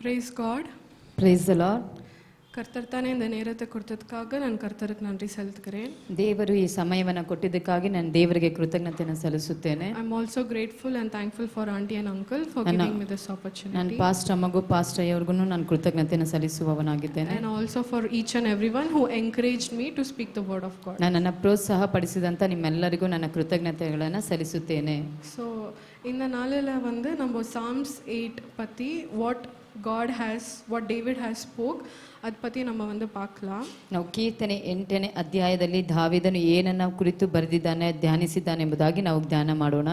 Praise God praise the Lord கர்த்தர் தானே இந்த நேரத்தை கொடுத்ததுக்காக நான் கர்த்தருக்கு நன்றி செலுத்துகிறேன் ದೇವರು ಈ ಸಮಯವನ್ನು ಕೊಟ್ಟಿದ್ದಕ್ಕಾಗಿ ನಾನು ದೇವರಿಗೆ ಕೃತಜ್ಞತೆಯನ್ನು ಸಲ್ಲಿಸುತ್ತೇನೆ I am also grateful and thankful for aunty and uncle for Anna. Giving me this ನಾನು ಆಪರ್ಚುನಿಟಿ ಪಾಸ್ಟ್ ಅಮ್ಮಗೂ ಪಾಸ್ಟ್ ಅಯ್ಯವ್ರಿಗೂ ನಾನು ಕೃತಜ್ಞತೆಯನ್ನು ಸಲ್ಲಿಸುವವನಾಗಿದ್ದೇನೆ and also for each and everyone who encouraged me to speak the word of God. ನನ್ನನ್ನು ಪ್ರೋತ್ಸಾಹ ಪಡಿಸಿದಂಥ ನಿಮ್ಮೆಲ್ಲರಿಗೂ ನನ್ನ ಕೃತಜ್ಞತೆಗಳನ್ನು ಸಲ್ಲಿಸುತ್ತೇನೆ ஸோ இந்த நாளில் வந்து நம்ம சாம்ஸ் எயிட் பற்றி what God has what David has spoke அதை பற்றி நம்ம வந்து பார்க்கலாம் ನಾವು ಕೀರ್ತನೆ ಎಂಟನೇ ಅಧ್ಯಾಯದಲ್ಲಿ ದಾವಿದನು ಏನನ್ನ ಕುರಿತು ಬರೆದಿದ್ದಾನೆ ಧ್ಯಾನಿಸಿದ್ದಾನೆ ಎಂಬುದಾಗಿ ನಾವು ಧ್ಯಾನ ಮಾಡೋಣ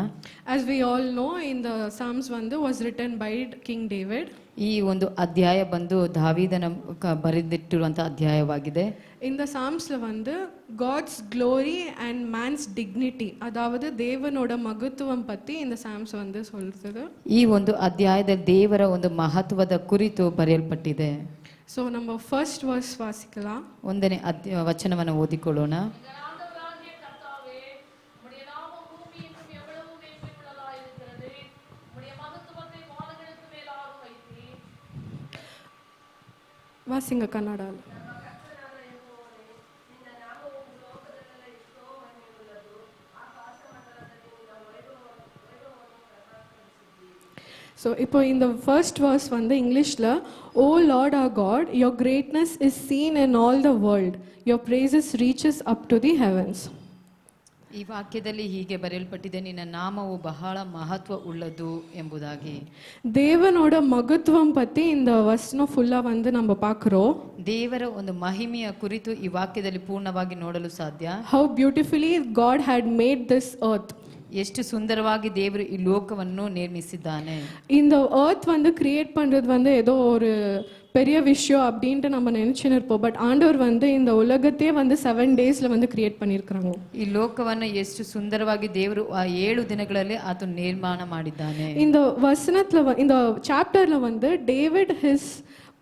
As we all know, in the Psalms வந்து was written by King David. ಈ ಒಂದು ಅಧ್ಯಾಯ ಬಂದು ದಾವಿದನ ಕ- ಬರೆದಿಟ್ಟಿರುವಂಥ ಅಧ್ಯಾಯವಾಗಿದೆ இந்த சாம்ஸ்ல வந்து God's glory and man's dignity அதாவது தேவனோட மகத்துவம் பத்தி இந்த சாம்ஸ் வந்து சொல்றது ಈ ಒಂದು ಅಧ್ಯಾಯದಲ್ಲಿ ದೇವರ ಒಂದು ಮಹತ್ವದ ಕುರಿತು ಬರೆಯಲ್ಪಟ್ಟಿದೆ ஸோ நம்ம ஃபர்ஸ்ட் வர்ஸ் வாசிக்கலாம் ಒಂದನೇ ಅಧ್ಯ ವಚನವನ್ನು ಓದಿಕೊಳ್ಳೋಣ வாசிங்க கன்னடால ஸோ இப்போ இந்த ஃபர்ஸ்ட் verse வந்து இங்கிலீஷில் O Lord our God your greatness is seen in all the world your praises reaches up to the heavens ಈ ವಾಕ್ಯದಲ್ಲಿ ಹೀಗೆ ಬರೆಯಲ್ಪಟ್ಟಿದೆ ನಿನ್ನ ನಾಮವು ಬಹಳ ಮಹತ್ವ ಉಳ್ಳದು ಎಂಬುದಾಗಿ தேவனோட மகத்துவம் பற்றி இந்த வசனம் ஃபுல்லாக வந்து நம்ம பார்க்குறோம் ದೇವರ ಒಂದು ಮಹಿಮೆಯ ಕುರಿತು ಈ ವಾಕ್ಯದಲ್ಲಿ ಪೂರ್ಣವಾಗಿ ನೋಡಲು ಸಾಧ್ಯ how beautifully God had made this earth. ಎಷ್ಟು ಸುಂದರವಾಗಿ ದೇವರು ಈ ಲೋಕವನ್ನು ನಿರ್ಮಿಸಿದ್ದಾನೆ இந்த earth வந்து கிரியேட் பண்ணுறது வந்து ஏதோ ஒரு பெரிய விஷயம் அப்படின்ட்டு நம்ம நினச்சின்னு இருப்போம் பட் ஆண்டவர் வந்து இந்த உலகத்தையே வந்து செவன் டேஸில் வந்து கிரியேட் பண்ணியிருக்கிறாங்க ಈ ಲೋಕವನ್ನು ಎಷ್ಟು ಸುಂದರವಾಗಿ ದೇವರು ಆ ಏಳು ದಿನಗಳಲ್ಲಿ ಆತ ನಿರ್ಮಾಣ ಮಾಡಿದ್ದಾನೆ இந்த வசனத்தில் இந்த சாப்டரில் வந்து David his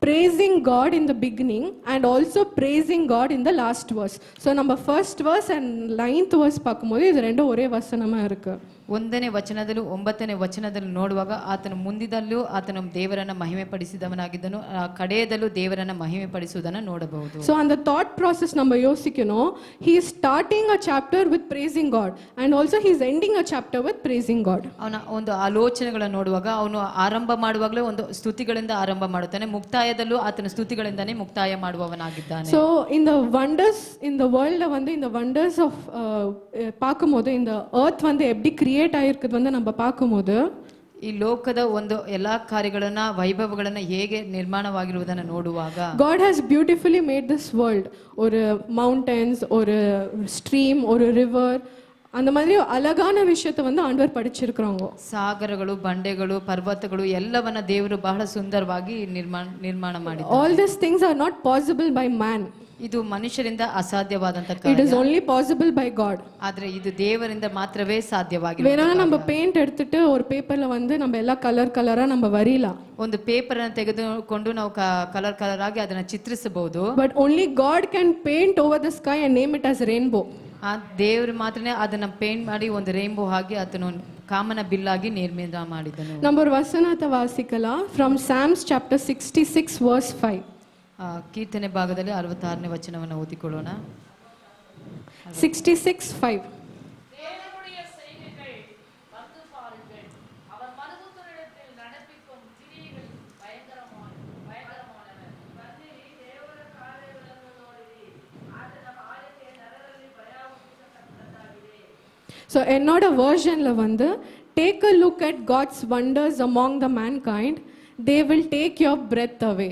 praising God in the beginning and also praising God in the last verse. So நம்ம first verse and ninth verse பார்க்கும்போது இது ரெண்டும் ஒரே வசனமாக இருக்குது ಒಂದನೇ ವಚನದಲ್ಲೂ ಒಂಬತ್ತನೇ ವಚನದಲ್ಲಿ ನೋಡುವಾಗ ಆತನ ಮುಂದಿದಲ್ಲೂ ಆತನ ದೇವರನ್ನ ಮಹಿಮೆ ಪಡಿಸಿದವನಾಗಿದ್ದನು ಆ ಕಡೆಯದಲ್ಲೂ ದೇವರನ್ನ ಮಹಿಮೆ ಪಡಿಸುವುದನ್ನು ನೋಡಬಹುದು ஸோ அந்த தாட் ப்ராசஸ் நம்ம யோசிக்கணும் he is starting a chapter with praising God and also he is ending a chapter with praising God ಅವನ ಒಂದು ಆಲೋಚನೆಗಳನ್ನು ನೋಡುವಾಗ ಅವನು ಆರಂಭ ಮಾಡುವಾಗಲೇ ಒಂದು ಸ್ತುತಿಗಳಿಂದ ಆರಂಭ ಮಾಡುತ್ತಾನೆ ಮುಕ್ತಾಯದಲ್ಲೂ ಆತನ ಸ್ತುತಿಗಳಿಂದಾನೇ ಮುಕ್ತಾಯ ಮಾಡುವವನಾಗಿದ್ದಾನೆ ஸோ இந்த வண்டர்ஸ் இந்த வேர்ல்டில் வந்து இந்த வண்டர்ஸ் ஆஃப் பார்க்கும்போது இந்த earth வந்து எப்படி கிரியேட் ஆகிருக்குது வந்து நம்ம பார்க்கும்போது ಈ ಲೋಕದ ಒಂದು ಎಲ್ಲಾ ಕಾರ್ಯಗಳನ್ನ ವೈಭವಗಳನ್ನ ಹೇಗೆ ನಿರ್ಮಾಣವಾಗಿರುವುದನ್ನು ನೋಡುವಾಗ God has beautifully made this world ஒரு மவுண்டன்ஸ் ஒரு ஸ்ட்ரீம் ஒரு ரிவர் அந்த மாதிரி அழகான விஷயத்தை வந்து ஆண்டவர் படிச்சிருக்கிறாங்க ಸಾಗರಗಳು ಬಂಡೆಗಳು ಪರ್ವತಗಳು ಎಲ್ಲವನ್ನ ದೇವರು ಬಹಳ ಸುಂದರವಾಗಿ ನಿರ್ಮಾಣ ನಿರ್ಮಾಣ ಮಾಡಿದ all this things are not possible by man ಇದು ಮನುಷ್ಯರಿಂದ ಅಸಾಧ್ಯವಾದಂತ இட் ಕಾರ್ಯ is only possible by God ಆದ್ರೆ ಇದು ದೇವರಿಂದ ಮಾತ್ರವೇ ಸಾಧ್ಯವಾಗಿಲ್ಲ வேணா நம்ம பெயிண்ட் எடுத்துட்டு ஒரு பேப்பர்ல வந்து நம்ம எல்லா கலர் கலரா நம்ம வரையலாம் ಒಂದು ಪೇಪರ್ ಅನ್ನು ತೆಗೆದುಕೊಂಡು ನಾವು ಕಲರ್ ಕಲರ್ ಆಗಿ ಅದನ್ನ ಚಿತ್ರಿಸಬಹುದು but only God can paint over the sky and name it as rainbow. ಆ ದೇವರು ಮಾತ್ರನೇ ಅದನ್ನ ಪೇಂಟ್ ಮಾಡಿ ಒಂದು ರೇನ್ಬೋ ಹಾಗೆ ಅದನ್ನು ಕಾಮನ ಬಿಲ್ಲಾಗಿ ನಿರ್ಮಿತ ಮಾಡಿದನು. ನಂಬರ್ ವಸನಾಥ ವಾಸಿಕಲ from psalms chapter sixty six verse five ಕೀರ್ತನೆ ಭಾಗದಲ್ಲಿ ಅರವತ್ತಾರನೇ ವಚನವನ್ನು ಓದಿಕೊಳ್ಳೋಣ. ಸಿಕ್ಸ್ಟಿ ಸಿಕ್ಸ್ ಫೈವ್ ஸோ என்னோட வேர்ஷனில் வந்து take a look at God's wonders among the mankind they will take your breath away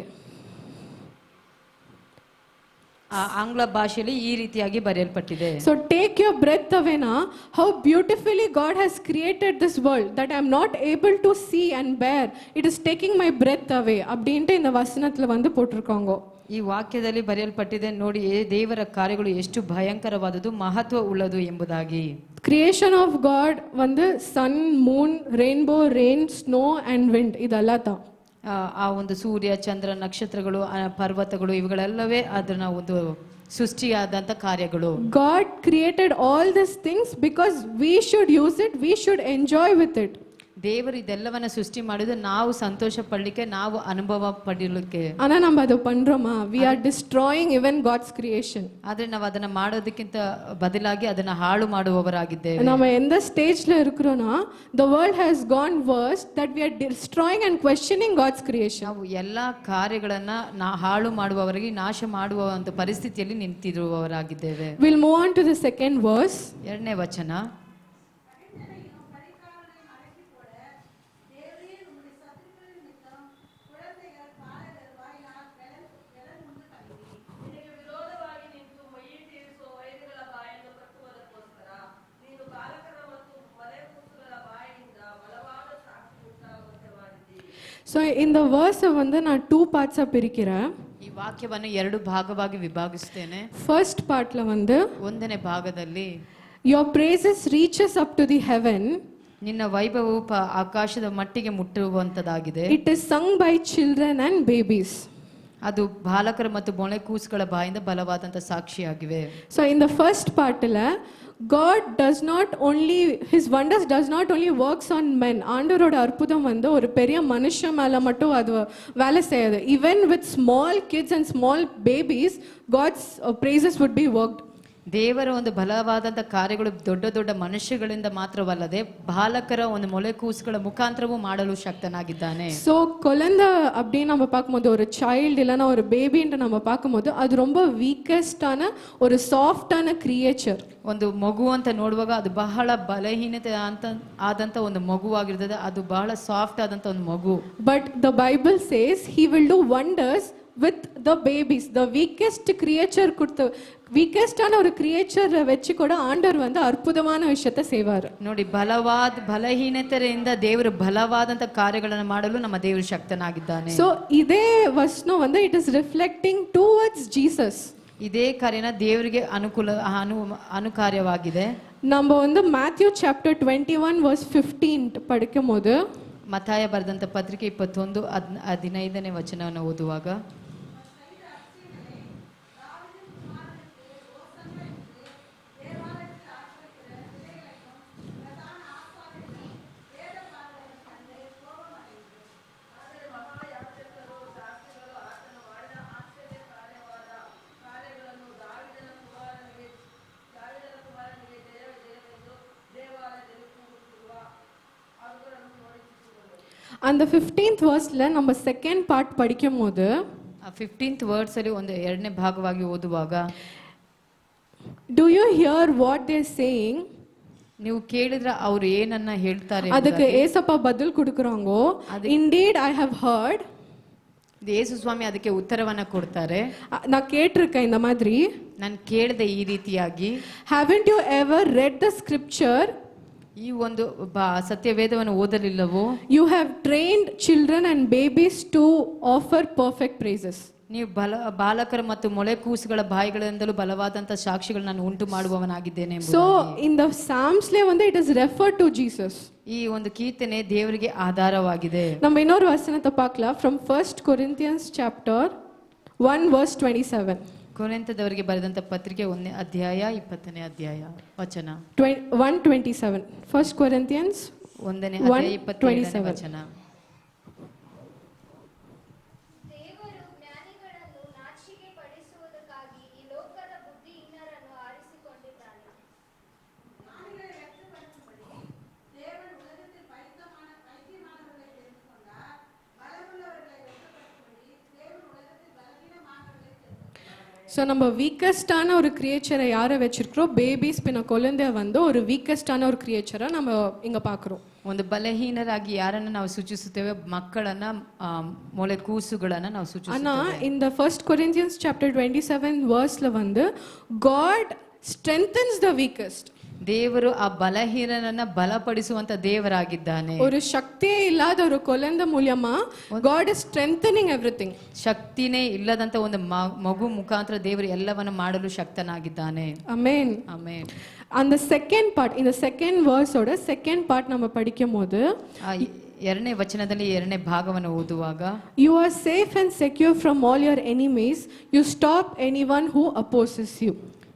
ಆ ಆಂಗ್ಲ ಭಾಷೆಯಲ್ಲಿ ಈ ರೀತಿಯಾಗಿ ಬರೆಯಲ್ಪಟ್ಟಿದೆ So take your breath away now. How beautifully God has created this world that I'm not able to see and bear. It is taking my breath away. அப்படின்ட்டு இந்த வசனத்தில் வந்து போட்டிருக்காங்க ಈ ವಾಕ್ಯದಲ್ಲಿ ಬರೆಯಲ್ಪಟ್ಟಿದೆ ನೋಡಿ ದೇವರ ಕಾರ್ಯಗಳು ಎಷ್ಟು ಭಯಂಕರವಾದದ್ದು ಮಹತ್ವ ಉಳ್ಳದು ಎಂಬುದಾಗಿ. ಕ್ರಿಯೇಷನ್ ಆಫ್ ಗಾಡ್ ಒಂದು sun moon rainbow rain snow and wind ಇದೆಲ್ಲ ತ. ಆ ಒಂದು ಸೂರ್ಯ ಚಂದ್ರ ನಕ್ಷತ್ರಗಳು ಪರ್ವತಗಳು ಇವುಗಳೆಲ್ಲವೇ ಅದನ್ನ ಒಂದು ಸೃಷ್ಟಿಯಾದಂಥ ಕಾರ್ಯಗಳು. God created all this things because we should use it we should enjoy with it ದೇವರು ಇದೆಲ್ಲವನ್ನ ಸೃಷ್ಟಿ ಮಾಡಿದ್ದು ನಾವು ಸಂತೋಷ ಪಡ್ಲಿಕ್ಕೆ ನಾವು ಅನುಭವ ಪಡಲಿಕ್ಕೆ ஆனா நம்ம அதை பண்றோமா we are destroying even God's creation ಆದ್ರೆ ನಾವು ಅದನ್ನ ಮಾಡೋದಕ್ಕಿಂತ ಬದಲಾಗಿ ಅದನ್ನ ಹಾಳು ಮಾಡುವವರಾಗಿದ್ದೇವೆ நம்ம எந்த ஸ்டேஜ்ல இருக்கிறோம்னா the world has gone worse that we are destroying and questioning god's creation ನಾವು ಎಲ್ಲಾ ಕಾರ್ಯಗಳನ್ನ ನಾ ಹಾಳು ಮಾಡುವವರಿಗೆ ನಾಶ ಮಾಡುವ ಒಂದು ಪರಿಸ್ಥಿತಿಯಲ್ಲಿ ನಿಂತಿರುವವರಾಗಿದ್ದೇವೆ we'll move on to the second verse ಎರಡನೇ ವಚನ ஸோ இந்த வேர்ஸை வந்து நான் டூ பார்ட்ஸாக பிரிக்கிறேன் ಈ ವಾಕ್ಯವನ್ನು ಎರಡು ಭಾಗವಾಗಿ ವಿಭಾಗಿಸ್ತೇನೆ ஃபர்ஸ்ட் பார்ட்டில் வந்து ಒಂದನೇ ಭಾಗದಲ್ಲಿ your praises reaches up to the heaven ನಿನ್ನ ವೈಭವವು ಪ- ಆಕಾಶದ ಮಟ್ಟಿಗೆ ಮುಟ್ಟುವಂತದಾಗಿದೆ it is sung by children and babies ಅದು ಬಾಲಕರ ಮತ್ತು ಮೊಳೆ ಕೂಸುಗಳ ಬಾಯಿಂದ ಬಲವಾದಂತ ಸಾಕ್ಷಿಯಾಗಿವೆ ஸோ இந்த ஃபர்ஸ்ட் பார்ட்டில் God does not only his wonders does not only works on men ஆண்டரோட அற்புதம் வந்து ஒரு பெரிய மனுஷன் மேலே மட்டும் அது வேலை செய்யாது. Even with small kids and small babies God's praises would be worked ದೇವರ ಒಂದು ಬಲವಾದಂಥ ಕಾರ್ಯಗಳು ದೊಡ್ಡ ದೊಡ್ಡ ಮನುಷ್ಯಗಳಿಂದ ಮಾತ್ರವಲ್ಲದೆ ಬಾಲಕರ ಒಂದು ಮೊಳೆ ಕೂಸುಗಳ ಮುಖಾಂತರವೂ ಮಾಡಲು ಶಕ್ತನಾಗಿದ್ದಾನೆ ஸோ குழந்தை அப்படின்னு நம்ம பார்க்கும்போது ஒரு சைல்டு இல்லைன்னா ஒரு பேபின்ட்டு நம்ம பார்க்கும்போது அது ரொம்ப வீக்கஸ்டான ஒரு சாஃப்டான கிரியேச்சர் ಒಂದು ಮಗು ಅಂತ ನೋಡುವಾಗ ಅದು ಬಹಳ ಬಲಹೀನತೆ ಅಂತ ಆದಂತ ಒಂದು ಮಗುವಾಗಿರ್ತದೆ ಅದು ಬಹಳ ಸಾಫ್ಟ್ ಆದಂತ ಒಂದು ಮಗು but the Bible says he will do wonders with the babies the weakest creature கொடுத்த வீக்கெஸ்டான ஒரு கிரியேச்சரை வச்சு கூட ஆண்டவர் வந்து அற்புதமான விஷயத்த செய்வார் ನೋಡಿ ಬಲವಾದ ಬಲಹೀನತೆಯಿಂದ ದೇವರು ಬಲವಾದಂತ ಕಾರ್ಯಗಳನ್ನು ಮಾಡಲು ನಮ್ಮ ದೇವರು ಶಕ್ತನಾಗಿದ್ದಾನೆ ஸோ இதே வசனம் வந்து it is reflecting towards Jesus ಇದೇ ಕಾರ್ಯನ ದೇವರಿಗೆ ಅನುಕೂಲ ಅನು ಅನುಕಾರ್ಯವಾಗಿದೆ நம்ம வந்து Matthew chapter twenty one verse fifteen படிக்கும் போது ಮತಾಯ ಬರೆದಂತ ಪತ್ರಿಕೆ ಇಪ್ಪತ್ತೊಂದು ಹದ್ ಹದಿನೈದನೇ ವಚನವನ್ನು ಓದುವಾಗ அந்த ஃபிஃப்டீன்த் வேர்ஸில் நம்ம செகண்ட் பார்ட் படிக்கும் போது ಫಿಫ್ಟೀನ್ತ್ ವರ್ಡ್ಸ್ ಅಲ್ಲಿ ಒಂದು ಎರಡನೇ ಭಾಗವಾಗಿ ಓದುವಾಗ do you hear what they're saying ನೀವು ಕೇಳಿದ್ರೆ ಅವ್ರು ಏನನ್ನ ಹೇಳ್ತಾರೆ அதுக்கு ஏசப்பா பதில் கொடுக்குறாங்கோ indeed I have heard Yesu ಸ್ವಾಮಿ ಅದಕ್ಕೆ ಉತ್ತರವನ್ನ ಕೊಡ್ತಾರೆ நான் கேட்டிருக்கேன் இந்த மாதிரி ನಾನು ಕೇಳಿದೆ ಈ ರೀತಿಯಾಗಿ haven't you ever read the scripture ಈ ಒಂದು ಸತ್ಯವೇದವನ್ನು ಓದಲಿಲ್ಲವೋ? You have trained children and babies to offer perfect praises ನೀವು ಬಲ ಬಾಲಕರು ಮತ್ತು ಮೊಳೆ ಕೂಸುಗಳ ಬಾಯಿಗಳಿಂದಲೂ ಬಲವಾದಂತಹ ಸಾಕ್ಷಿಗಳು ನಾನು ಉಂಟು ಮಾಡುವವನಾಗಿದ್ದೇನೆ ಸೊ ಇನ್ ದ ಸಾಮ್ಸ್ಲೇ ಒಂದು it is refer to Jesus ಈ ಒಂದು ಕೀರ್ತನೆ ದೇವರಿಗೆ ಆಧಾರವಾಗಿದೆ. ನಮ್ಮ ಇನ್ನೊಂದು ವಚನ ತಪ್ಪಾಕ್ಲ from first Corinthians chapter one verse twenty seven ಕೊನೆಂತದವರಿಗೆ ಬರೆದಂತ ಪತ್ರಿಕೆ ಒಂದನೇ ಅಧ್ಯಾಯ ಇಪ್ಪತ್ತನೇ ಅಧ್ಯಾಯ ವಚನ 127 first corinthians ಒಂದನೇ One ಅಧ್ಯಾಯ ಇಪ್ಪತ್ತೇಳನೇ. ವಚನ ஸோ நம்ம வீக்கஸ்டான ஒரு கிரியேச்சரை யாரை வச்சிருக்கிறோம் பேபிஸ் பின்ன குழந்தை வந்து ஒரு வீக்கஸ்டான ஒரு கிரியேச்சரை நம்ம இங்கே பார்க்குறோம் ಒಂದು ಬಲಹೀನರಾಗಿ ಯಾರನ್ನ ನಾವು ಸೂಚಿಸುತ್ತೇವೆ ಮಕ್ಕಳನ್ನ ಆ, ಮೊಳೆ ಕೂಸುಗಳನ್ನ ನಾವು ஆனா ಸೂಚಿಸುತ್ತೇವೆ இந்த first Corinthians chapter twenty seven வேர்ஸில் வந்து காட் strengthens த வீக்கஸ்ட் ದೇವರು ಆ ಬಲಹೀನನನ್ನ ಬಲಪಡಿಸುವಂತ ದೇವರಾಗಿದ್ದಾನೆ ஒரு சக்தியே இல்லாத ஒரு குழந்தை மூலியமா God is strengthening everything ಶಕ್ತಿನೇ ಇಲ್ಲದಂತ ಒಂದು ಮ- ಮಗು ಮುಖಾಂತರ ದೇವರು ಎಲ್ಲವನ್ನ ಮಾಡಲು ಶಕ್ತನಾಗಿದ್ದಾನೆ அமேன் ಆಮೇಲೆ அந்த செகண்ட் பார்ட் இந்த செகண்ட் வேர்ஸோட செகண்ட் பார்ட் நம்ம படிக்கும் போது ಆ ಎರಡನೇ ವಚನದಲ್ಲಿ ಎರಡನೇ ಭಾಗವನ್ನು ಓದುವಾಗ You are safe and secure from all your enemies. You stop anyone who opposes you.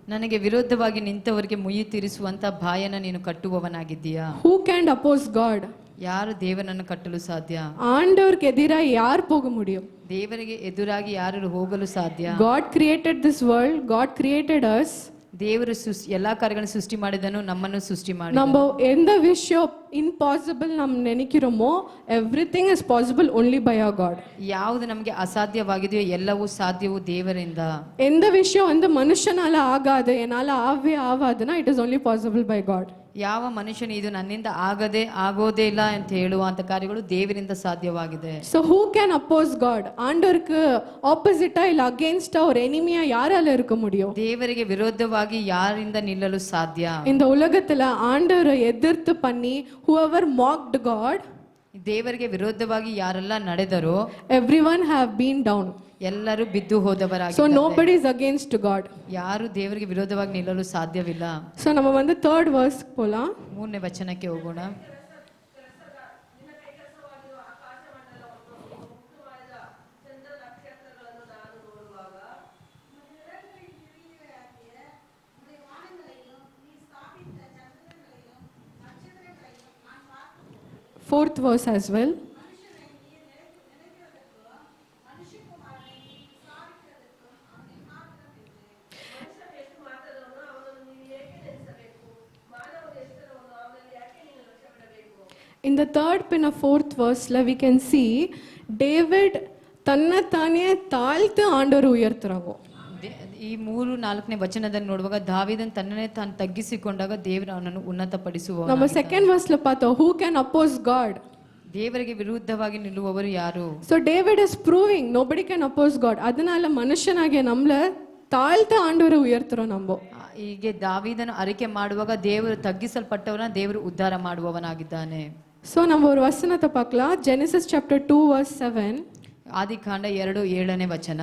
ನನಗೆ ವಿರುದ್ಧವಾಗಿ ನಿಂತವರಿಗೆ ಮುಯಿ ತೀರಿಸುವಂತ ಬಾಯನ ನೀನು ಕಟ್ಟುವವನಾಗಿದ್ದೀಯಾ Who can oppose God? ಯಾರು ದೇವರನ್ನು ಕಟ್ಟಲು ಸಾಧ್ಯ ஆண்டவருக்கு எதிராக யார் போக முடியும் ದೇವರಿಗೆ ಎದುರಾಗಿ ಯಾರು ಹೋಗಲು ಸಾಧ್ಯ God created this world, God created us. ದೇವರು ಸೃಷ್ಟಿ ಎಲ್ಲಾ ಕಾರ್ಯಗಳನ್ನು ಸೃಷ್ಟಿ ಮಾಡಿದನು ನಮ್ಮನ್ನು ಸೃಷ್ಟಿ ಮಾಡಿ நம்ம எந்த விஷயம் இம்பாசிபிள் நம்ம நினைக்கிறோமோ everything is possible only by our God ಯಾವುದು ನಮಗೆ ಅಸಾಧ್ಯವಾಗಿದೆಯೋ ಎಲ್ಲವೂ ಸಾಧ್ಯವು ದೇವರಿಂದ எந்த விஷயம் வந்து மனுஷனால ஆகாது என்னால ஆகவே ஆகாதுன்னா it is only possible by God ಯಾವ ಮನುಷ್ಯನು ಇದು ನನ್ನಿಂದ ಆಗದೆ ಆಗೋದೇ ಇಲ್ಲ ಅಂತ ಹೇಳುವಂತ ಕಾರ್ಯಗಳು ದೇವರಿಂದ ಸಾಧ್ಯವಾಗಿದೆ so who can oppose God ஆண்டவருக்கு ஆப்போசிட்டா இல்ல அகேன்ஸ்டா ஒரு எனிமியா யாரால இருக்க முடியும் ದೇವರಿಗೆ ವಿರೋಧವಾಗಿ ಯಾರಿಂದ ನಿಲ್ಲಲು ಸಾಧ್ಯ இந்த உலகத்துல ஆண்டவரை எதிர்த்து பண்ணி ಹೂ ಅವರ್ ಮಾಕ್ಡ್ ಗಾಡ್ ದೇವರಿಗೆ ವಿರೋಧವಾಗಿ ಯಾರೆಲ್ಲ ನಡೆದರೋ every one have been down ಎಲ್ಲರೂ ಬಿದ್ದು ಹೋದವರಾಗಿ so nobody is against God ಯಾರು ದೇವರಿಗೆ ವಿರೋಧವಾಗಿ ನಿಲ್ಲಲು ಸಾಧ್ಯವಿಲ್ಲ. ಸೊ ನಮ್ಮ ಒಂದು ಥರ್ಡ್ ವರ್ಸ್ ಪೋಲ ಮೂರನೇ ವಚನಕ್ಕೆ ಹೋಗೋಣ. fourth verse as well. In the third and of fourth verse, we can see David ತನ್ನ ತಾನೇ ತಾಳ್ತು ಆண்டವರು ಈ ಮೂರು ನಾಲ್ಕನೇ ವಚನದಲ್ಲಿ ನೋಡುವಾಗ ದಾವಿದನ್ ತನ್ನನ್ನೇ ತಾನು ತಗ್ಗಿಸಿಕೊಂಡಾಗ ದೇವರು ಅವನನ್ನು ಉನ್ನತಪಡಿಸುವ ನಮ್ಮ ಸೆಕೆಂಡ್ ವರ್ಸ್ ಲೋ ಹೂ ಕ್ಯಾನ್ ಅಪೋಸ್ ಗಾಡ್ ದೇವರಿಗೆ ವಿರುದ್ಧವಾಗಿ ನಿಲ್ಲುವವರು ಯಾರು? So David is proving nobody can oppose God ಅದನ್ನೆಲ್ಲ ಮನುಷ್ಯನಾಗೆ ನಮ್ಲ ತಾಳ್ತಾ ಆಂಡವರು ಉಯರ್ತಿರೋ ನಂಬೋ ಹೀಗೆ ದಾವಿದನು ಅರಿಕೆ ಮಾಡುವಾಗ ದೇವರು ತಗ್ಗಿಸಲ್ಪಟ್ಟವನ ದೇವರು ಉದ್ಧಾರ ಮಾಡುವವನಾಗಿದ್ದಾನೆ. ಸೊ ನಮ್ಮ ஒரு ವಚನ ತಪ್ಪಕ್ಲ? ಜೆನೆಸಿಸ್ ಚಾಪ್ಟರ್ 2 ವರ್ಸ್ 7 ಆದಿಕಾಂಡ 2 7ನೇ ವಚನ.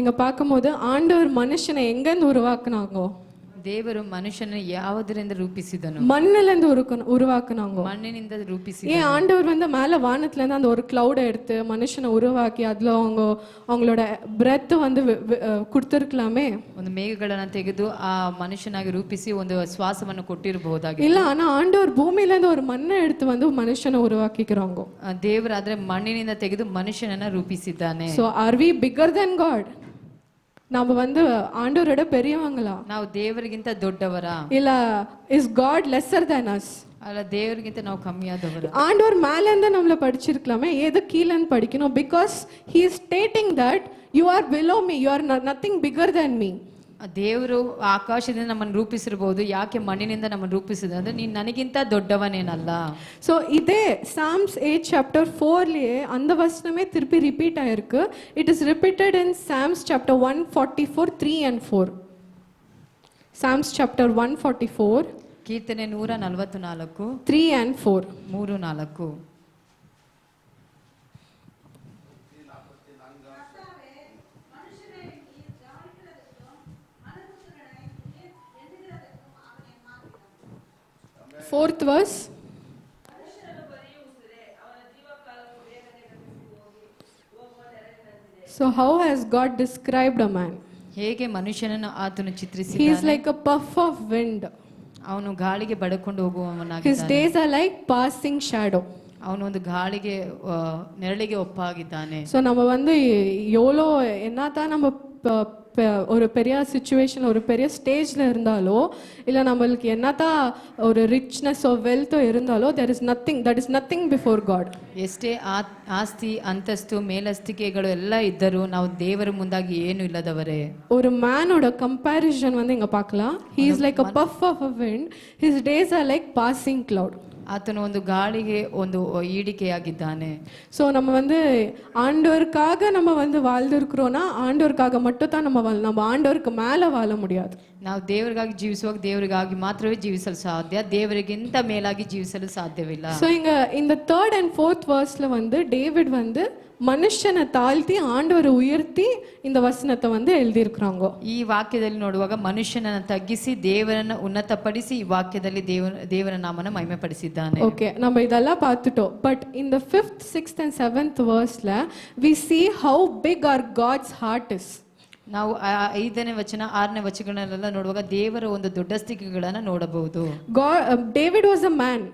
இங்க பார்க்கும்போது ஆண்டவர் மனுஷனை எங்கேருந்து உருவாக்குனாங்கோ ದೇವರು ಮನುಷ್ಯನ ಯಾವುದರಿಂದ ರೂಪಿಸಿದನು மண்ணிலேருந்து உருக்க உருவாக்குனாங்கோ ಮಣ್ಣಿನಿಂದ ರೂಪಿಸಿ ஏன் ஆண்டவர் வந்து மேலே வானத்துலேருந்து அந்த ஒரு க்ளவுடை எடுத்து மனுஷனை உருவாக்கி அதில் அவங்க அவங்களோட பிரெத்து வந்து வி- வி- அஹ் கொடுத்திருக்கலாமே ಒಂದು ಮೇಘಗಳನ್ನ ತೆಗೆದು ಆ ಮನುಷ್ಯನಾಗಿ ರೂಪಿಸಿ ಒಂದು ಶ್ವಾಸವನ್ನು ಕೊಟ್ಟಿರಬಹುದಾಗಿ இல்லை ஆனால் ஆண்டவர் பூமியிலேருந்து ஒரு மண்ணை எடுத்து வந்து மனுஷனை உருவாக்கிக்கிறாங்க ದೇವರಾದ್ರೆ ಮಣ್ಣಿನಿಂದ ತೆಗೆದು ಮನುಷ್ಯನನ್ನ ರೂಪಿಸಿದ್ದಾನೆ so are we bigger than God நம்ம வந்து ஆண்டவரோட பெரியவங்களா ನಾವು ದೇವರಿಗಿಂತ ದೊಡ್ಡವರ இல்ல is God lesser than us ಅಲ್ಲ ದೇವರಿಗಿಂತ ನಾವು ಕಮ್ಮಿಯಾದವರ ஆண்டவர் மேலேருந்து நம்மள படிச்சிருக்கலாமே எது கீழேன்னு படிக்கணும் because he is stating that you are below me you are nothing bigger than me ದೇವರು ಆಕಾಶದಿಂದ ನಮ್ಮನ್ನು ರೂಪಿಸಿರಬಹುದು ಯಾಕೆ ಮಣ್ಣಿನಿಂದ ನಮ್ಮನ್ನು ರೂಪಿಸಿದ ಅಂದ್ರೆ ನೀನ್ ನನಗಿಂತ ದೊಡ್ಡವನೇನಲ್ಲ ஸோ இதே சாம்ஸ் எயிட் சாப்டர் ஃபோர்லேயே அந்த வசனமே திருப்பி ரிப்பீட் ஆயிருக்கு it is repeated in Psalms chapter one forty four three and four Psalms chapter one forty four ಕೀರ್ತನೆ ನೂರ ನಲವತ್ತು ನಾಲ್ಕು த்ரீ அண்ட் ஃபோர் ಮೂರು ನಾಲ್ಕು fourth verse so how has God described a man ಹೇಗೆ ಮನುಷ್ಯನನ್ನು ಆತನು ಚಿತ್ರಿಸಿ he is like a puff of wind ಅವನು ಗಾಳಿಗೆ ಬಡಕೊಂಡು ಹೋಗುವವನಾಗಿ his days are like passing shadow ಅವನು ಒಂದು ಗಾಳಿಗೆ ಆ, ನೆರಳಿಗೆ ಒಪ್ಪಾಗಿದ್ದಾನೆ ஸோ நம்ம வந்து எவ்வளோ என்னதான் நம்ம ப- ப- ஒரு பெரிய சுச்சுவேஷன் ஒரு பெரிய ஸ்டேஜில் இருந்தாலோ இல்லை நம்மளுக்கு என்னதான் ஒரு ரிச்னஸ் ஆஃப் வெல்த்தோ இருந்தாலோ there is nothing that is nothing before God ಎಷ್ಟೇ ಆ- ಆಸ್ತಿ ಅಂತಸ್ತು ಮೇಲಸ್ತಿಕೆಗಳು ಎಲ್ಲ ಇದ್ದರೂ ನಾವು ದೇವರ ಮುಂದಾಗಿ ಏನು ಇಲ್ಲದವರೇ ஒரு மேனோட கம்பேரிசன் வந்து இங்கே பார்க்கலாம் he is like a puff of a wind his days are like passing cloud ಆತನು ಒಂದು ಗಾಳಿಗೆ ಒಂದು ಈಡಿಕೆಯಾಗಿದ್ದಾನೆ ஸோ நம்ம வந்து ஆண்டவருக்காக நம்ம வந்து வாழ்ந்துருக்கிறோன்னா ஆண்டவருக்காக மட்டும் தான் நம்ம வாழ் நம்ம ஆண்டவருக்கு மேலே வாழ முடியாது ನಾವು ದೇವರಿಗಾಗಿ ಜೀವಿಸುವಾಗ ದೇವರಿಗಾಗಿ ಮಾತ್ರವೇ ಜೀವಿಸಲು ಸಾಧ್ಯ ದೇವರಿಗಿಂತ ಮೇಲಾಗಿ ಜೀವಿಸಲು ಸಾಧ್ಯವಿಲ್ಲ ஸோ இங்க இந்த தேர்ட் அண்ட் ஃபோர்த் வேர்ஸ்ல வந்து டேவிட் வந்து மனுஷனை தாழ்த்தி ஆண்டவரை உயர்த்தி இந்த வசனத்தை வந்து எழுதியிருக்கிறாங்க ಈ ವಾಕ್ಯದಲ್ಲಿ ನೋಡುವಾಗ ಮನುಷ್ಯನನ್ನು ತಗ್ಗಿಸಿ ದೇವರನ್ನು ಉನ್ನತಪಡಿಸಿ ಈ ವಾಕ್ಯದಲ್ಲಿ ದೇವರ ದೇವರ ನಾಮನ ಮಹಿಮೆ ಪಡಿಸಿದ್ದಾನೆ ஓகே நம்ம இதெல்லாம் பார்த்துட்டோம் பட் இந்த fifth sixth and seventh வேர்ஸ்ல we see how big our God's heart is ನಾವು ಆ ಐದನೇ ವಚನ ಆರನೇ ವಚನಗಳನ್ನೆಲ್ಲ ನೋಡುವಾಗ ದೇವರ ಒಂದು ದೊಡ್ಡ ಸ್ಥಿತಿಗಳನ್ನು ನೋಡಬಹುದು God, David was a man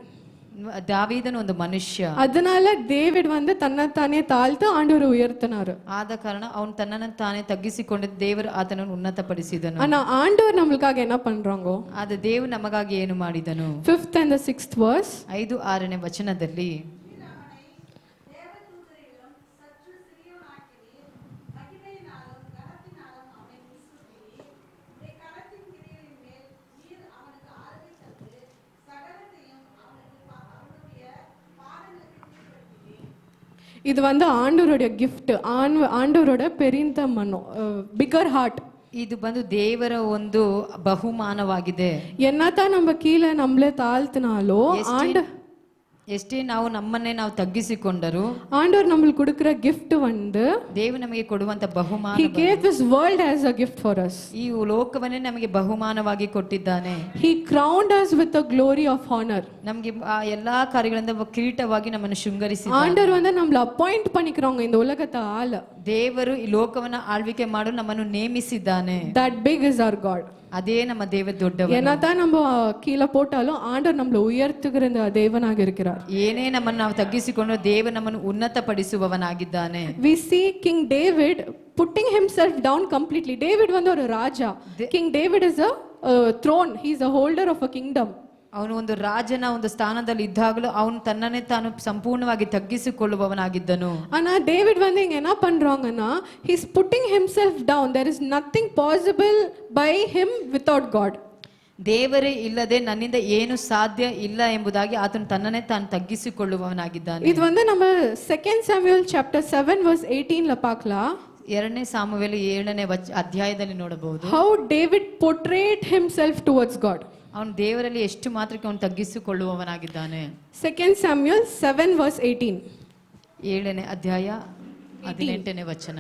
ದಾವೀದನ ಒಂದು ಮನುಷ್ಯ அதனால டேவிட் வந்து தன்னைத்தானே தாழ்த்து ஆண்டவரை உயர்த்தினாரு ಆದ ಕಾರಣ ಅವನು ತನ್ನನ್ನು ತಾನೇ ತಗ್ಗಿಸಿಕೊಂಡಿದ್ದು ದೇವರು ಆತನನ್ನು ಉನ್ನತಪಡಿಸಿದನು ஆனா ஆண்டவர் நம்மளுக்காக என்ன பண்றாங்க ಆದ ದೇವರು ನಮಗಾಗಿ ಏನು ಮಾಡಿದನು ஃபிஃப்த் அண்ட் சிக்ஸ்த் வேர்ஸ் ಐದು ಆರನೇ ವಚನದಲ್ಲಿ இது வந்து ஆண்டவருடைய gift ஆண் ஆண்டவரோட பெரிய மனம் பிகர் ஹார்ட் ಇದು ಬಂದು ದೇವರ ಒಂದು ಬಹುಮಾನವಾಗಿದೆ என்னதான் நம்ம கீழே நம்மளே தாழ்த்தினாலோ ஆண்ட ಎಷ್ಟೇ ನಾವು ನಮ್ಮನ್ನೇ ನಾವು ತಗ್ಗಿಸಿಕೊಂಡರು ஆண்டவர் நம்மளுக்கு கொடுக்குற gift வந்து ದೇವರು ನಮಗೆ ಕೊಡುವಂತ ಬಹುಮಾನ he gave this world as a gift for us ಈ ಲೋಕವನ್ನೇ ನಮಗೆ ಬಹುಮಾನವಾಗಿ ಕೊಟ್ಟಿದ್ದಾನೆ he crowned us with the glory of honor ನಮಗೆ ಆ ಎಲ್ಲಾ ಕಾರ್ಯಗಳಿಂದ ಒಬ್ಬ ಕಿರೀಟವಾಗಿ ನಮ್ಮನ್ನು ಶೃಂಗರಿಸಿ ஆண்டவர் வந்து நம்மள அப்பாயிண்ட் பண்ணிக்கிறவங்க இந்த உலகத்தை ஆள ದೇವರು ಈ ಲೋಕವನ್ನ ಆಳ್ವಿಕೆ ಮಾಡು ನಮ್ಮನ್ನು ನೇಮಿಸಿದ್ದಾನೆ that big is our god ಅದೇ ನಮ್ಮ ದೇವ ದೊಡ್ಡವ என்னதான் நம்ம கீழே போட்டாலும் ஆண்டவர் நம்மள உயர்த்துகிற இந்த தேவனாக இருக்கிறார் ಏನೇ ನಮ್ಮನ್ನು ನಾವು ತಗ್ಗಿಸಿಕೊಂಡು ದೇವ ನಮ್ಮನ್ನು ಉನ್ನತಪಡಿಸುವವನಾಗಿದ್ದಾನೆ we see king david putting himself down completely david வந்து ஒரு ராஜா king david is a uh, throne he is a holder of a kingdom ಅವನು ಒಂದು ರಾಜನ ಒಂದು ಸ್ಥಾನದಲ್ಲಿ ಇದ್ದಾಗಲೂ ಅವನು ತನ್ನನ್ನೇ ತಾನು ಸಂಪೂರ್ಣವಾಗಿ ತಗ್ಗಿಸಿಕೊಳ್ಳುವವನಾಗಿದ್ದನು ஆனா டேவிட் வந்து இங்க என்ன பண்றாங்கன்னா he's putting himself down there is nothing possible by him without god ದೇವರೇ ಇಲ್ಲದೆ ನನ್ನಿಂದ ಏನು ಸಾಧ್ಯ ಇಲ್ಲ ಎಂಬುದಾಗಿ ಆತನು ತನ್ನನ್ನೇ ತಾನು ತಗ್ಗಿಸಿಕೊಳ್ಳುವವನಾಗಿದ್ದಾನೆ இது வந்து நம்ம second Samuel chapter seven verse எயிட்டீன்ல பார்க்கலாம் ಎರಡನೇ ಸಾಮವೇಲು ಏಳನೇ ವಚ ಅಧ್ಯಾಯದಲ್ಲಿ ನೋಡಬಹುದು how david portrayed himself towards god ಅವನು ದೇವರಲ್ಲಿ ಎಷ್ಟು ಮಾತ್ರಕ್ಕೆ ಅವನು ತಗ್ಗಿಸಿಕೊಳ್ಳುವವನಾಗಿದ್ದಾನೆ? Second samuel 7 verse 18 ಏಳನೇ ಅಧ್ಯಾಯ ಹದಿನೆಂಟನೇ ವಚನ.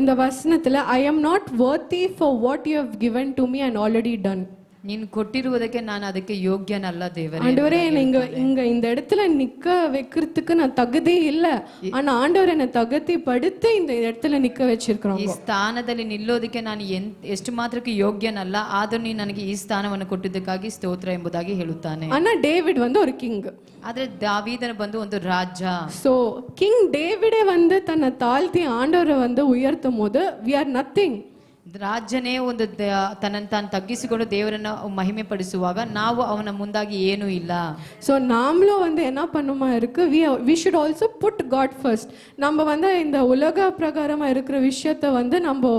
இந்த வசனத்தில் I am not worthy for what you have given to me and already done ನೀನು ಕೊಟ್ಟಿರುವುದಕ್ಕೆ ನಾನು ಅದಕ್ಕೆ ಯೋಗ್ಯನಲ್ಲ ದೇವರೇ ஆண்டவரே என்னை இங்க இங்க இந்த இடத்துல நிக்க வைக்கிறதுக்கு நான் தகுதி இல்ல ஆனா ஆண்டவர் என்னை தகுதி படுத்து இந்த இடத்துல நிக்க ಈ வச்சிருக்கிறோம் ಸ್ಥಾನದಲ್ಲಿ ನಿಲ್ಲೋದಕ್ಕೆ ನಾನು ಎನ್ ಎಷ್ಟು ಮಾತ್ರಕ್ಕೆ ಯೋಗ್ಯನಲ್ಲ ಆದರೂ ನೀನು ನನಗೆ ಈ ಸ್ಥಾನವನ್ನು ಕೊಟ್ಟಿದ್ದಕ್ಕಾಗಿ ಸ್ತೋತ್ರ ಎಂಬುದಾಗಿ ಹೇಳುತ್ತಾನೆ ஆனா டேவிட் வந்து ஒரு கிங் ಆದ್ರೆ ದಾವೀದನ ಬಂದು ಒಂದು ರಾಜ ஸோ கிங் டேவிடே வந்து தன்னை தாழ்த்தி ஆண்டவரை வந்து உயர்த்தும் போது வி ஆர் நத்திங் ರಾಜನೇ ಒಂದು ದ- ತನ್ನನ್ನು ತಾನು ತಗ್ಗಿಸಿಕೊಂಡು ದೇವರನ್ನ ಮಹಿಮೆ ಪಡಿಸುವಾಗ ನಾವು ಅವನ ಮುಂದಾಗಿ ಏನೂ ಇಲ್ಲ ஸோ நாமளும் வந்து என்ன பண்ணுமா இருக்கு we we should also put God first நம்ம வந்து இந்த உலக பிரகாரமா இருக்கிற விஷயத்த வந்து நம்ம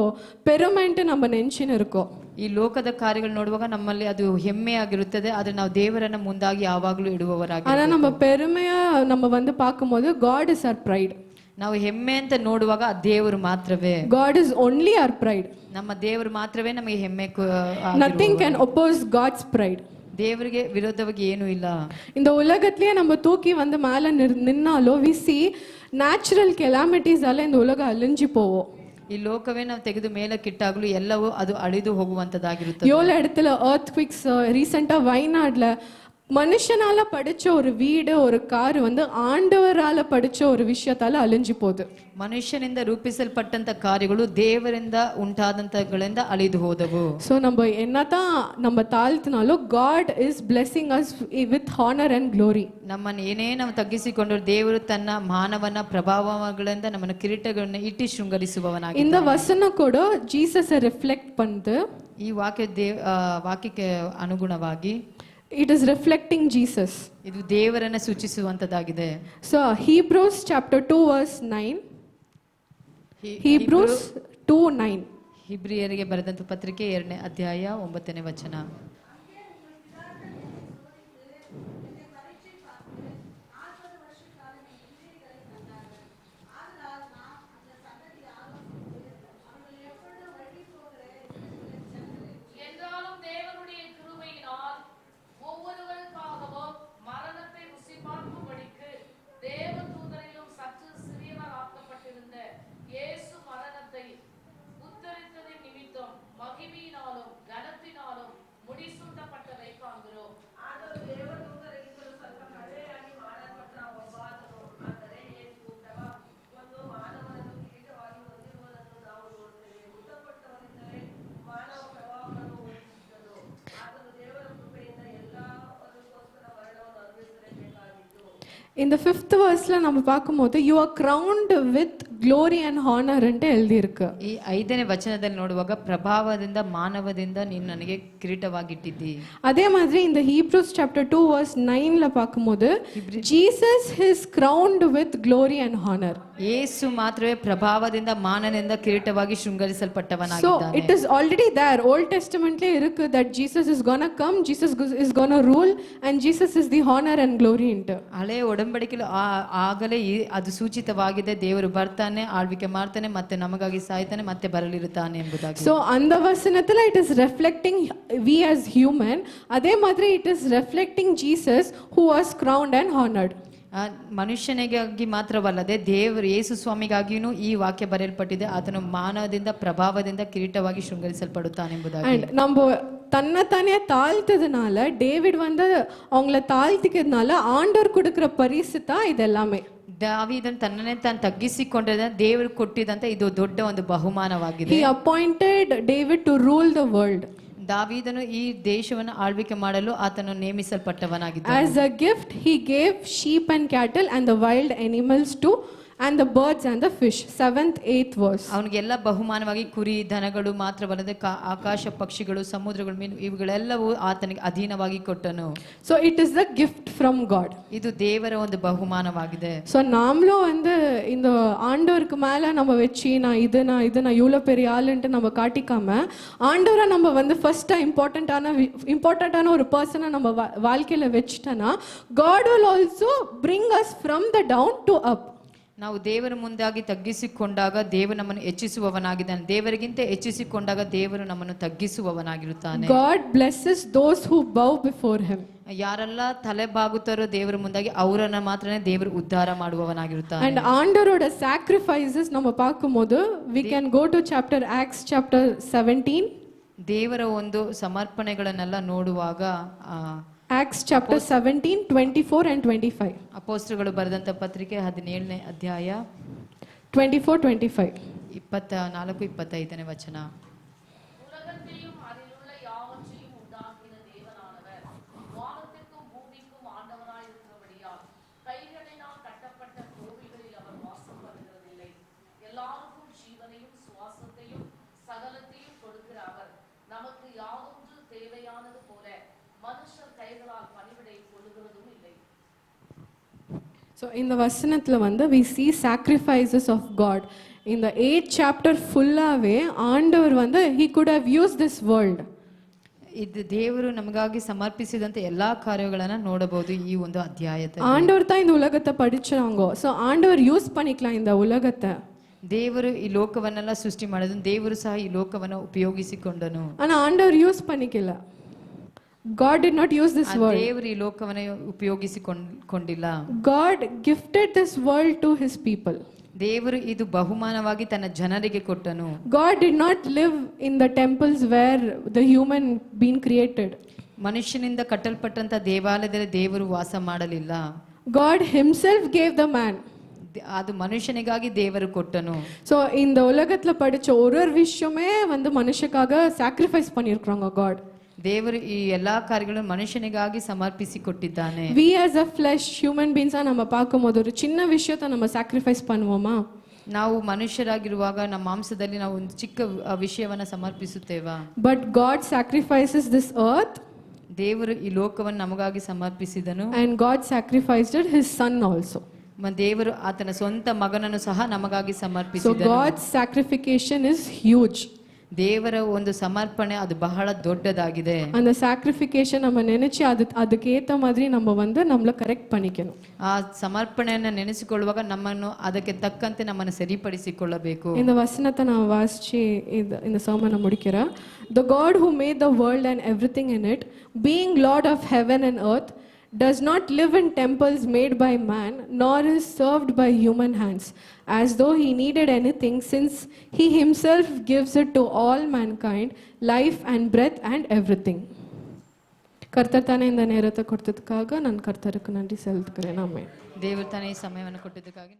பெருமைன்ட்டு நம்ம நினச்சின்னு இருக்கோம் ಈ ಲೋಕದ ಕಾರ್ಯಗಳು ನೋಡುವಾಗ ನಮ್ಮಲ್ಲಿ ಅದು ಹೆಮ್ಮೆಯಾಗಿರುತ್ತದೆ ಆದ್ರೆ ನಾವು ದೇವರನ್ನ ಮುಂದಾಗಿ ಯಾವಾಗಲೂ ಇಡುವವರಾಗಿ ஆனா நம்ம பெருமையா நம்ம வந்து பார்க்கும்போது காட் இஸ் ஆர் ப்ரைட் ನಾವು ಹೆಮ್ಮೆ ಅಂತ ನೋಡುವಾಗ ಆ ದೇವರು ಮಾತ್ರವೇ God is only our pride ನಮ್ಮ ದೇವರು ಮಾತ್ರವೇ ನಮಗೆ ಹೆಮ್ಮೆ ಕು- ಆ- nothing can oppose God's pride ದೇವರಿಗೆ ವಿರೋಧವಾಗಿ ಏನೂ ಇಲ್ಲ இந்த உலகத்திலேயே நம்ம தூக்கி வந்து மேலே நிற் நின்னாலோ விசி நேச்சுரல் கெலாமிட்டிஸால இந்த உலகம் அழிஞ்சு போவோம் ಈ ಲೋಕವೇ ನಾವು ತೆಗೆದು ಮೇಲಕ್ಕಿಟ್ಟಾಗಲೂ ಎಲ್ಲವೂ ಅದು ಅಳಿದು ಹೋಗುವಂತದ್ದಾಗಿರುತ್ತದೆ எவ்வளோ இடத்துல earthquakes குவிக்ஸ் ரீசெண்டாக வயநாட்டில் மனுஷனால படிச்ச ஒரு வீடு ஒரு கார் வந்து ஆண்டவரால படிச்ச ஒரு விஷயத்தால அழிஞ்சு போகுது ಮನುಷ್ಯನಿಂದ ರೂಪಿಸಲ್ಪಟ್ಟಂತ ಕಾರ್ಯಗಳು ದೇವರಿಂದ ಉಂಟಾದಂತಗಳಿಂದ ಅಳಿದು ಹೋದವು ஸோ நம்ம என்னதான் நம்ம தாழ்த்தினாலும் God is blessing us with honour and glory ನಮ್ಮನ್ನು ಏನೇ ನಾವು ತಗ್ಗಿಸಿಕೊಂಡರು ದೇವರು ತನ್ನ ಮಾನವನ ಪ್ರಭಾವಗಳಿಂದ ನಮ್ಮನ್ನು ಕಿರೀಟಗಳನ್ನು ಇಟ್ಟು ಶೃಂಗರಿಸುವವನಾಗಿ இந்த வசனம் கூட ஜீசஸை ரிஃப்ளெக்ட் பண்ணுது ಈ ವಾಕ್ಯ ದೇವ್ ಆ, ವಾಕ್ಯಕ್ಕೆ ಅನುಗುಣವಾಗಿ It ಇಸ್ ರಿಫ್ಲೆಕ್ಟಿಂಗ್ ಜೀಸಸ್ ಇದು ದೇವರನ್ನ ಸೂಚಿಸುವಂತದ್ದಾಗಿದೆ So Hebrews chapter 2 verse 9. ಹಿ- Hebrews 2 9. ಹಿಬ್ರಿಯರಿಗೆ ಬರೆದಂತ ಪತ್ರಿಕೆ ಎರಡನೇ ಅಧ್ಯಾಯ ಒಂಬತ್ತನೇ ವಚನ In the fifth verse நம்ம பார்க்கும்போது you are crowned with glory and honor ಅಂತ எழுதியிருக்கு ಈ ಐದನೇ ವಚನದಲ್ಲಿ ನೋಡುವಾಗ ಪ್ರಭಾವದಿಂದ ಮಾನವದಿಂದ ನೀನು ನನಗೆ ಕಿರೀಟವಾಗಿಟ್ಟಿದ್ದಿ அதே மாதிரி இந்த Hebrews chapter 2 verse 9ல பார்க்கும்போது Jesus is crowned with glory and honor. ಏಸು ಮಾತ್ರವೇ ಪ್ರಭಾವದಿಂದ ಮಾನನಿಂದ ಕಿರೀಟವಾಗಿ So ಶೃಂಗರಿಸಲ್ಪಟ್ಟವನಾಗಿದ್ದಾನೆ it is already there. Old Testamentலே இருக்கு that Jesus is gonna come, Jesus is gonna rule and Jesus is the honor and glory into. ಹಳೆ ಒಡಂಬಡಿಕೆಲು ಆ- ಆಗಲೇ ಈ- ಅದು ಸೂಚಿತವಾಗಿದೆ ದೇವರು ಬರ್ತಾನೆ ಆಳ್ವಿಕೆ ಮಾಡ್ತಾನೆ ಮತ್ತೆ ನಮಗಾಗಿ ಸಾಯ್ತಾನೆ ಮತ್ತೆ ಬರಲಿರುತ್ತಾನೆ ಎಂಬುದಾಗಿ ಸೊ அந்த வசனத்துல it is reflecting we as human அதே மாதிரி it is reflecting Jesus who was crowned and honored. ಆ, ಮನುಷ್ಯನಿಗಾಗಿ ಮಾತ್ರವಲ್ಲದೆ ದೇವರು ಯೇಸು ಸ್ವಾಮಿಗಾಗಿಯೂ ಈ ವಾಕ್ಯ ಬರೆಯಲ್ಪಟ್ಟಿದೆ ಆತನು ಮಾನವದಿಂದ ಪ್ರಭಾವದಿಂದ ಕಿರೀಟವಾಗಿ ಶೃಂಗರಿಸಲ್ಪಡುತ್ತಾನೆಂಬುದಾಗಿ அண்ட் நம்ம தன்னைத்தானே தாழ்த்ததுனால டேவிட் வந்து அவங்கள தாழ்த்திக்கிறதுனால ஆண்டவர் கொடுக்குற பரிசு தான் இது எல்லாமே ದಾವೀದನ್ ತನ್ನನ್ನೇ ತಾನು ತಗ್ಗಿಸಿಕೊಂಡಿದ್ದ ದೇವರು ಕೊಟ್ಟಿದಂತ ಇದು ದೊಡ್ಡ ಒಂದು ಬಹುಮಾನವಾಗಿದೆ he appointed david to rule the world ದಾವೀದನು ಈ ದೇಶವನ್ನು ಆಳ್ವಿಕೆ ಮಾಡಲು ಆತನು ನೇಮಿಸಲ್ಪಟ್ಟವನಾಗಿದ್ದ as a gift he gave sheep and cattle and the wild animals too and the birds and the fish seventh eighth verse ಅವನಿಗೆಲ್ಲ ಬಹುಮಾನವಾಗಿ ಕುರಿ ದನಗಳು ಮಾತ್ರವಲ್ಲದೆ ಕಾ ಆಕಾಶ ಪಕ್ಷಿಗಳು ಸಮುದ್ರಗಳು ಮೀನು ಇವುಗಳೆಲ್ಲವೂ ಆತನಿಗೆ ಅಧೀನವಾಗಿ ಕೊಟ್ಟನು so it is the gift from god ಇದು ದೇವರ ಒಂದು ಬಹುಮಾನವಾಗಿದೆ ஸோ நாமளும் வந்து இந்த ஆண்டவருக்கு மேலே நம்ம வச்சு நான் இது நான் இது நான் இவ்வளோ பெரிய ஆளுன்ட்டு நம்ம காட்டிக்காம ஆண்டவரை நம்ம வந்து ஃபஸ்ட்டாக இம்பார்ட்டண்ட்டான இம்பார்ட்டண்ட்டான ஒரு பர்சனை நம்ம வா வாழ்க்கையில் வச்சுட்டோன்னா God will also bring us from the down to up ನಾವು ದೇವರ ಮುಂದಾಗಿ ತಗ್ಗಿಸಿಕೊಂಡಾಗ ದೇವರು ನಮ್ಮನ್ನು ಹೆಚ್ಚಿಸುವವನಾಗಿದ್ದಾನೆ ದೇವರಿಗಿಂತ ಹೆಚ್ಚಿಸಿಕೊಂಡಾಗ ದೇವರು ನಮ್ಮನ್ನು ತಗ್ಗಿಸುವವನಾಗಿರುತ್ತಾನೆ God blesses those who bow before him. ಯಾರೆಲ್ಲ ತಲೆ ಬಾಗುತ್ತಾರೋ ದೇವರ ಮುಂದಾಗಿ ಅವರನ್ನ ಮಾತ್ರನೇ ದೇವರು ಉದ್ಧಾರ ಮಾಡುವವನಾಗಿರುತ್ತಾನೆ And ஆண்டவரோட sacrifices நம்ம பார்க்கும்போது we can go to chapter Acts chapter 17. ದೇವರ ಒಂದು ಸಮರ್ಪಣೆಗಳನ್ನೆಲ್ಲ ನೋಡುವಾಗ ಆ, Acts chapter 17, 24 and 25. ಅಪೋಸ್ತ್ರಗಳು ಬರೆದಂತ ಪತ್ರಿಕೆ ಹದಿನೇಳನೇ ಅಧ್ಯಾಯ 24, 25. ಇಪ್ಪತ್ತ ನಾಲ್ಕು ಇಪ್ಪತ್ತೈದನೇ ವಚನ ஸோ இந்த வசனத்தில் வந்து we see sacrifices of God இந்த எயிட் சாப்டர் ಫುಲ್ಲಾವೇ ಆಂಡವ್ರು வந்து he could have use this world ಇದು ದೇವರು ನಮಗಾಗಿ ಸಮರ್ಪಿಸಿದಂತ ಎಲ್ಲಾ ಕಾರ್ಯಗಳನ್ನ ನೋಡಬಹುದು ಈ ಒಂದು ಅಧ್ಯಾಯದ ಆಂಡವರ್ ತಾ ಇಂದ ಉಲಗತ್ತ ಪಡಿಚರಂಗೋ ಸೊ ಆಂಡವರ್ ಯೂಸ್ ಪಣಿಕ್ಲಾ ಇಂದ ಉಲಗತ್ತ ದೇವರು ಈ ಲೋಕವನ್ನೆಲ್ಲ ಸೃಷ್ಟಿ ಮಾಡಿದ ದೇವರು ಸಹ ಈ ಲೋಕವನ್ನ ಉಪಯೋಗಿಸಿಕೊಂಡನು ಆನ ಆಂಡವ್ರು ಯೂಸ್ ಪಣಿಕಿಲ್ಲ God did not use this ಆ world. ದೇವರು ಈ ಲೋಕವನ್ನ ಉಪಯೋಗಿಸಿಕೊಂಡಿಲ್ಲ God gifted this world to his people. ದೇವರು ಇದು ಬಹುಮಾನವಾಗಿ ತನ್ನ ಜನರಿಗೆ ಕೊಟ್ಟನು God did not live in the temples where the human being created. ಮನುಷ್ಯನಿಂದ ಕಟ್ಟಲ್ಪಟ್ಟಂತ ದೇವಾಲಯದಲ್ಲಿ ದೇವರು ವಾಸ ಮಾಡಲಿಲ್ಲ God himself gave the man. ದೆ- ಅದು ಮನುಷ್ಯನಿಗಾಗಿ ದೇವರು ಕೊಟ್ಟನು ஸோ இந்த உலகத்தில் படிச்ச ஒரு ஒரு விஷயமே வந்து மனுஷக்காக சாக்ரிஃபைஸ் பண்ணியிருக்கிறாங்க காட் ದೇವರು ಈ ಎಲ್ಲಾ ಕಾರ್ಯಗಳನ್ನು ಮನುಷ್ಯನಿಗಾಗಿ ಸಮರ್ಪಿಸಿ ಕೊಟ್ಟಿದ್ದಾನೆ we as a flesh human பீன்ஸாக நம்ம பார்க்கும்போது ஒரு சின்ன விஷயத்த நம்ம சாக்ரிஃபைஸ் பண்ணுவோமா ನಾವು ಮನುಷ್ಯರಾಗಿರುವಾಗ ನಮ್ಮ ಮಾಂಸದಲ್ಲಿ ನಾವು ಒಂದು ಚಿಕ್ಕ ವಿ- ಆ ವಿಷಯವನ್ನ ಸಮರ್ಪಿಸುತ್ತೇವಾ but God sacrifices this earth ದೇವರು ಈ ಲೋಕವನ್ನು ನಮಗಾಗಿ ಸಮರ್ಪಿಸಿದನು and God sacrificed it, his son also. ಮ- ದೇವರು ಆತನ ಸ್ವಂತ ಮಗನನ್ನು ಸಹ ನಮಗಾಗಿ So ಸಮರ್ಪಿಸಿದನು God's sacrification is huge. ದೇವರ ಒಂದು ಸಮರ್ಪಣೆ ಅದು ಬಹಳ ದೊಡ್ಡದಾಗಿದೆ அந்த sacrification நம்ம நினைச்சு அது அதுக்கு ஏத்த மாதிரி நம்ம வந்து நம்மள கரெக்ட் பண்ணிக்கணும் ಆ ಸಮರ್ಪಣೆಯನ್ನು ನೆನೆಸಿಕೊಳ್ಳುವಾಗ ನಮ್ಮನ್ನು ಅದಕ್ಕೆ ತಕ್ಕಂತೆ ನಮ್ಮನ್ನು ಸರಿಪಡಿಸಿಕೊಳ್ಳಬೇಕು இந்த வசனத்தை நான் வாசிச்சு இந்த இந்த சர்மனை முடிக்கிறேன் the God who made the world and everything in it being lord of heaven and earth does not live in temples made by man, nor is served by human hands, as though he needed anything, since he himself gives it to all mankind, life and breath and everything. ಕರ್ತರ್ ತಾನೆಯಿಂದ Nerata ಕೊಡ್ತಿದ್ದಕ್ಕಾಗ ನನ್ನ ಕರ್ತರಕ್ಕೆ ನಂಟಿ ಸೆಲ್ತ್ಕರೆ ನಮ್ಮೆ ದೇವ್ರ ತಾನೇ ಈ ಸಮಯವನ್ನು ಕೊಟ್ಟಿದ್ದಕ್ಕಾಗಿ